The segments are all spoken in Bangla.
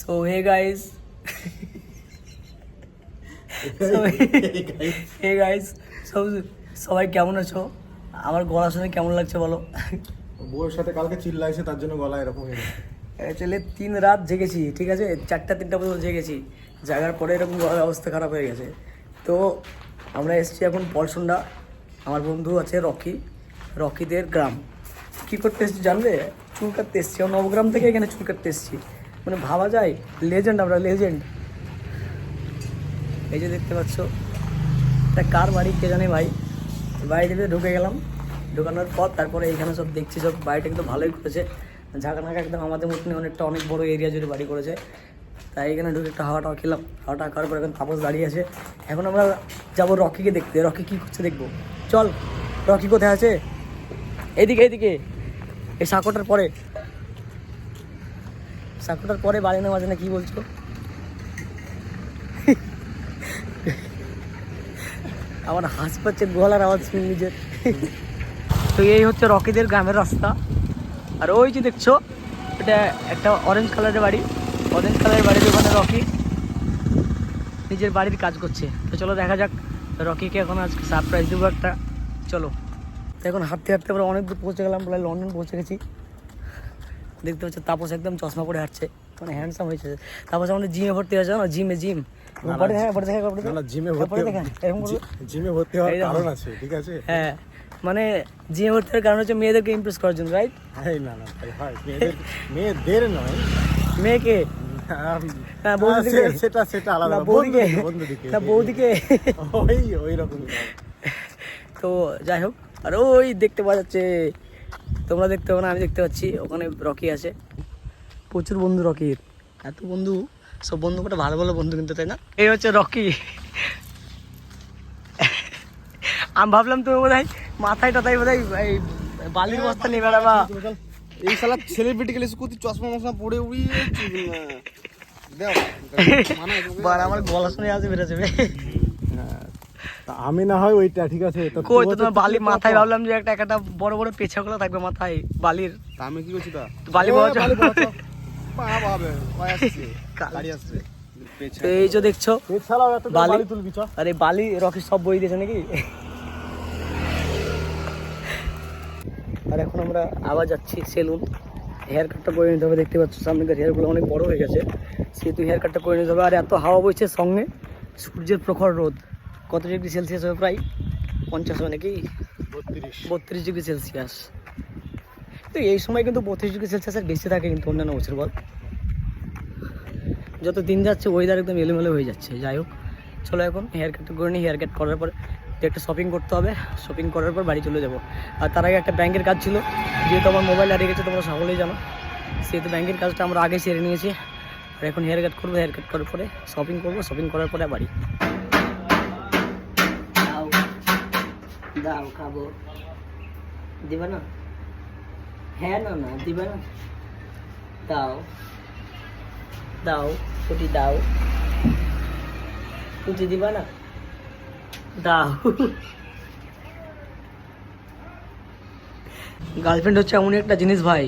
So hey guys hey guys সব সবাই কেমন আছো? আমার গলা শুনে কেমন লাগছে বলো? বউয়ের সাথে কালকে চিল্লাইছে তার জন্য গলা এরকম। অ্যাকচুয়ালি তিন রাত জেগেছি ঠিক আছে? চারটা তিনটা পর্যন্ত জেগেছি। জাগার পরে এরকম গলার অবস্থা খারাপ হয়ে গেছে। তো আমরা এসেছি এখন পলসন্ডা। আমার বন্ধু আছে রকি রকিদের গ্রাম। কী করতে এসেছি জানলে? চুল কাটতে এসেছি। আমরা নবগ্রাম থেকে এখানে চুল কাটতে এসেছি। মানে ভাবা যায় লেজেন্ড আমরা লেজেন্ড এই যে দেখতে পাচ্ছ তা কার বাড়ি কে জানে ভাই? বাড়িতে ঢুকে গেলাম। ঢুকানোর পর তারপরে এইখানে সব দেখছি, সব বাড়িটা কিন্তু ভালোই করেছে। ঝাঁকানাকা একদম আমাদের মতনই অনেকটা, অনেক বড় এরিয়া জুড়ে বাড়ি করেছে। তাই এখানে ঢুকে একটা হাওয়া টাওয়া খেলাম। হাওয়া টাওয়া খাওয়ার পর এখন তাপস দাঁড়িয়ে আছে। এখন আমরা যাব রকিকে দেখতে। রকি কী করছে দেখব? চল, রকি কোথায় আছে? এদিকে এদিকে এই সাঁকোটার পরে। সাঁকোটার পরে বাড়ি না মাঝে না, কী বলছো? আমার হাঁস পাচ্ছে গলার আওয়াজ শুনি নিজের। তো এই হচ্ছে রকিদের গ্রামের রাস্তা। আর ওই যে দেখছ, এটা একটা অরেঞ্জ কালারের বাড়ি। অরেঞ্জ কালারের বাড়ির ওখানে রকি নিজের বাড়ির কাজ করছে। তো চলো দেখা যাক, রকিকে এখন আজকে সারপ্রাইজ দেবো একটা। চলো। এখন হাঁটতে হাঁটতে আমরা অনেক দূর পৌঁছে গেলাম বলে লন্ডন পৌঁছে গেছি। দেখতে পাচ্ছ তাপস একদম চশমা পরে হাঁটছে। মানে হ্যান্ডসাম হয়েছে তাপস আমাদের জিমে ভর্তি হয়েছে না জিমে জিম পরে দেখা পরে দেখা। না না জিমে ভর্তি পরে দেখা এরকম করব জি- জিমে ভর্তি হওয়ার কারণ আছে ঠিক আছে? হ্যাঁ মানে জিমে ভর্তি হওয়ার কারণ হচ্ছে মেয়েদেরকে ইমপ্রেস করার জন্য রাইট না না হয়। মেয়েদের মেয়েদের নয়। মেয়েকে? হ্যাঁ, বৌদিকে। সেটা সেটা আলাদা বৌদিকে। না বৌদিকে। ওই ওই রকমই তো যাই হোক আর ওই দেখতে পাওয়া যাচ্ছে তোমরা দেখতে পাবো না আমি দেখতে পাচ্ছি ওখানে রকি আছে। প্রচুর বন্ধু রকির এত বন্ধু সব বন্ধু কটা ভালো ভালো বন্ধু কিন্তু তাই না? এই হচ্ছে রকি। আমি ভাবলাম তুমি বোধ হয় মাথায় টাথায় বোধ হয় এই বালির বস্তা নিয়ে বেড়াবা। এই সালা সেলিব্রিটি গেলে কুতি চশমা মশমা পড়ে উড়িয়ে দেখ মানে বার আমার গলা শুনে আসে বেরোছে বে। তা আমি না হয় ওইটা ঠিক আছে? কই তো তোমার বালি মাথায় ভাবলাম যে একটা একটা বড় বড় পেছাগুলো থাকবে মাথায় বালির। আমি কি করছি তা? বালি আসছে। এই যে দেখছ বালি- বালি তুলবি আরে বালি রকি সব বই দিয়েছে নাকি? আর এখন আমরা আবার যাচ্ছি সেলুন। হেয়ার কাটটা করে নিতে হবে দেখতে পাচ্ছ সামনেকার হেয়ারগুলো অনেক বড় হয়ে গেছে। সেহেতু হেয়ার কাটটা করে নিতে হবে। আর এত হাওয়া বইছে সঙ্গে সূর্যের প্রখর রোদ। কত ডিগ্রি সেলসিয়াস হবে প্রায়? পঞ্চাশ হবে নাকি? বত্রিশ। বত্রিশ ডিগ্রি সেলসিয়াস। তো এই সময় কিন্তু বত্রিশ ডিগ্রি সেলসিয়াসের বেশি থাকে কিন্তু অন্যান্য বছর বল। যত দিন যাচ্ছে ওয়েদার একদম এলোমেলো হয়ে যাচ্ছে। যাই হোক চলো এখন হেয়ার কাট করে নিই। হেয়ার কাট করার পর একটা শপিং করতে হবে। শপিং করার পর বাড়ি চলে যাব। আর তার আগে একটা ব্যাংকের কাজ ছিল। যেহেতু আমার মোবাইল হারিয়ে গেছে তোমরা সকলেই জানো। সেহেতু ব্যাংকের কাজটা আমরা আগে সেরে নিয়েছি। আর এখন হেয়ার কাট করব। হেয়ার কাট করার পরে শপিং করব। শপিং করার পরে বাড়ি। দাও, খাব। দিবে না? হ্যাঁ না না, দিবে না। দাও। দাও ছুটি দাও। ছুটি দিবা না? দাও। গার্লফ্রেন্ড হচ্ছে এমন একটা জিনিস ভাই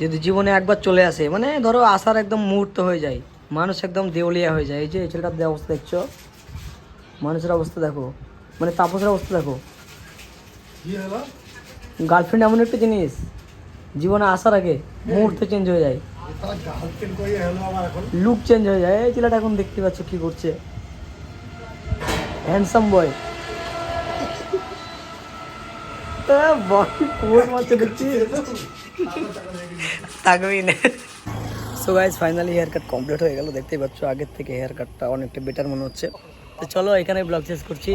যদি জীবনে একবার চলে আসে। মানে ধরো আসার একদম মুহূর্ত হয়ে যায়, মানুষ একদম দেউলিয়া হয়ে যায়। এই যে ছেলেটার অবস্থা দেখছ, মানুষের অবস্থা দেখো মানে তাপসের অবস্থা দেখো। গার্লফ্রেন্ড এমন একটা জিনিস জীবনে আসার আগে মুহূর্তে চেঞ্জ হয়ে যায়। গার্লফ্রেন্ড কই হলো আমার এখন? লুক চেঞ্জ হয়ে যায়। এই ছেলেটা এখন দেখতে পাচ্ছ কি করছে। হ্যান্ডসাম বয় মারছে দেখছি। না so guys finally haircut complete হয়ে গেল। দেখতেই পাচ্ছ আগের থেকে হেয়ার কাটটা অনেকটা বেটার মনে হচ্ছে। তো চলো এখানে ব্লগ শেষ করছি।